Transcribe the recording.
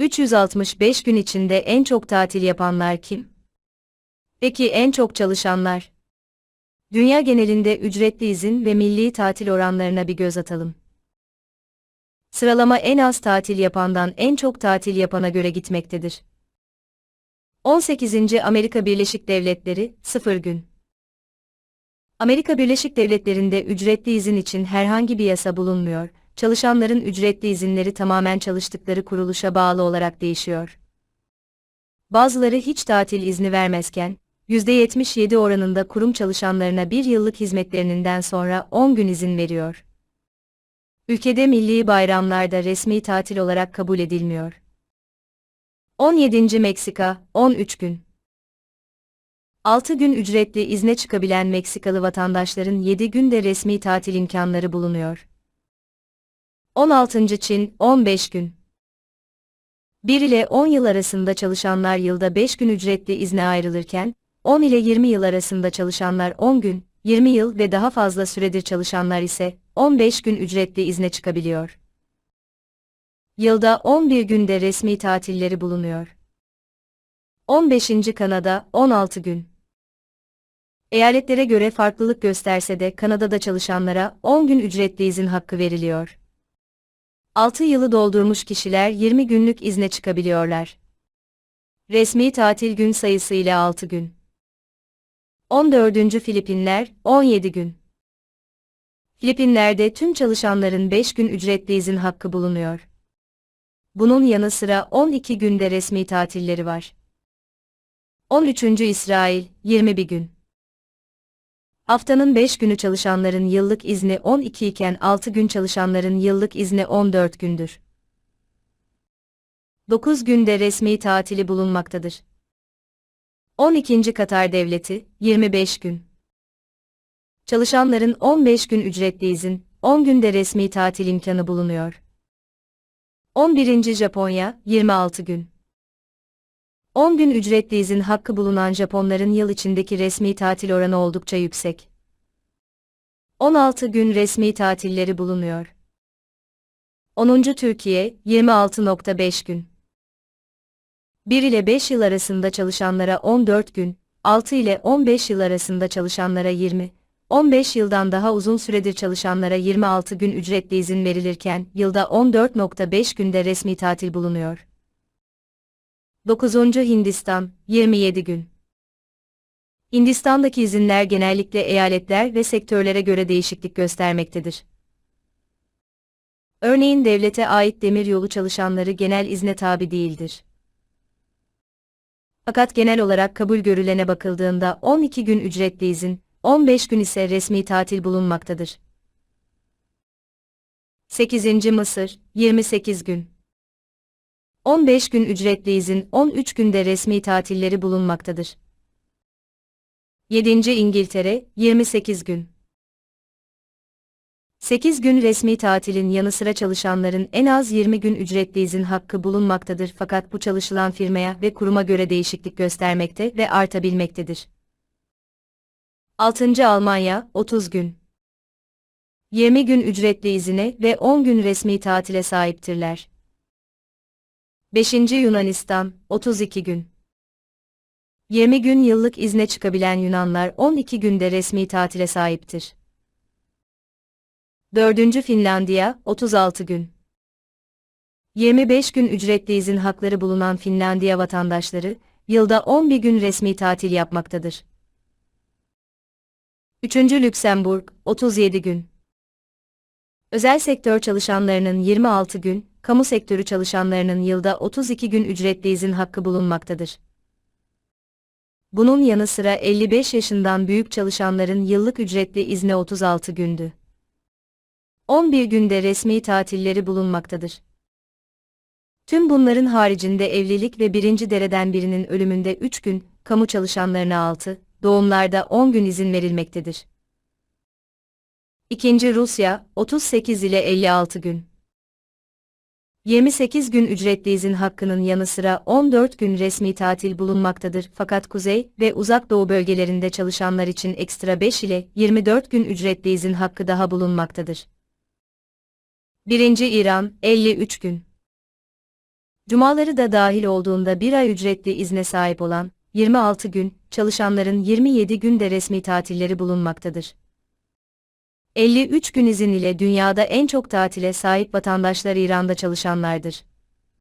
365 gün içinde en çok tatil yapanlar kim? Peki en çok çalışanlar? Dünya genelinde ücretli izin ve milli tatil oranlarına bir göz atalım. Sıralama en az tatil yapandan en çok tatil yapana göre gitmektedir. 18. Amerika Birleşik Devletleri 0 gün. Amerika Birleşik Devletleri'nde ücretli izin için herhangi bir yasa bulunmuyor. Çalışanların ücretli izinleri tamamen çalıştıkları kuruluşa bağlı olarak değişiyor. Bazıları hiç tatil izni vermezken, %77 oranında kurum çalışanlarına bir yıllık hizmetlerinden sonra 10 gün izin veriyor. Ülkede milli bayramlarda resmi tatil olarak kabul edilmiyor. 17. Meksika, 13 gün. 6 gün ücretli izne çıkabilen Meksikalı vatandaşların 7 günde resmi tatil imkanları bulunuyor. 16. Çin, 15 gün. 1 ile 10 yıl arasında çalışanlar yılda 5 gün ücretli izne ayrılırken, 10 ile 20 yıl arasında çalışanlar 10 gün, 20 yıl ve daha fazla süredir çalışanlar ise 15 gün ücretli izne çıkabiliyor. Yılda 11 günde resmi tatilleri bulunuyor. 15. Kanada 16 gün. Eyaletlere göre farklılık gösterse de Kanada'da çalışanlara 10 gün ücretli izin hakkı veriliyor. 6 yılı doldurmuş kişiler 20 günlük izne çıkabiliyorlar. Resmi tatil gün sayısı ile 6 gün. 14. Filipinler 17 gün. Filipinler'de tüm çalışanların 5 gün ücretli izin hakkı bulunuyor. Bunun yanı sıra 12 günde resmi tatilleri var. 13. İsrail 21 gün. Haftanın 5 günü çalışanların yıllık izni 12 iken 6 gün çalışanların yıllık izni 14 gündür. 9 günde resmi tatili bulunmaktadır. 12. Katar Devleti 25 gün. Çalışanların 15 gün ücretli izin, 10 günde resmi tatil imkanı bulunuyor. 11. Japonya 26 gün. 10 gün ücretli izin hakkı bulunan Japonların yıl içindeki resmi tatil oranı oldukça yüksek. 16 gün resmi tatilleri bulunuyor. 10. Türkiye 26.5 gün. 1 ile 5 yıl arasında çalışanlara 14 gün, 6 ile 15 yıl arasında çalışanlara 20, 15 yıldan daha uzun süredir çalışanlara 26 gün ücretli izin verilirken yılda 14.5 günde resmi tatil bulunuyor. 9. Hindistan 27 gün. Hindistan'daki izinler genellikle eyaletler ve sektörlere göre değişiklik göstermektedir. Örneğin devlete ait demiryolu çalışanları genel izne tabi değildir. Fakat genel olarak kabul görülene bakıldığında 12 gün ücretli izin, 15 gün ise resmi tatil bulunmaktadır. 8. Mısır 28 gün. 15 gün ücretli izin, 13 günde resmi tatilleri bulunmaktadır. 7. İngiltere 28 gün. 8 gün resmi tatilin yanı sıra çalışanların en az 20 gün ücretli izin hakkı bulunmaktadır fakat bu çalışılan firmaya ve kuruma göre değişiklik göstermekte ve artabilmektedir. 6. Almanya 30 gün. 20 gün ücretli izine ve 10 gün resmi tatile sahiptirler. 5. Yunanistan 32 gün. 20 gün yıllık izne çıkabilen Yunanlar 12 günde resmi tatile sahiptir. 4. Finlandiya 36 gün. 25 gün ücretli izin hakları bulunan Finlandiya vatandaşları yılda 11 gün resmi tatil yapmaktadır. 3. Lüksemburg 37 gün. Özel sektör çalışanlarının 26 gün, kamu sektörü çalışanlarının yılda 32 gün ücretli izin hakkı bulunmaktadır. Bunun yanı sıra 55 yaşından büyük çalışanların yıllık ücretli izni 36 gündü. 11 günde resmi tatilleri bulunmaktadır. Tüm bunların haricinde evlilik ve birinci dereden birinin ölümünde 3 gün, kamu çalışanlarına 6, doğumlarda 10 gün izin verilmektedir. İkinci Rusya, 38 ile 56 gün. 28 gün ücretli izin hakkının yanı sıra 14 gün resmi tatil bulunmaktadır fakat kuzey ve uzak doğu bölgelerinde çalışanlar için ekstra 5 ile 24 gün ücretli izin hakkı daha bulunmaktadır. 1. İran 53 gün. Cumaları da dahil olduğunda bir ay ücretli izne sahip olan, 26 gün, çalışanların 27 günde resmi tatilleri bulunmaktadır. 53 gün izin ile dünyada en çok tatile sahip vatandaşlar İran'da çalışanlardır.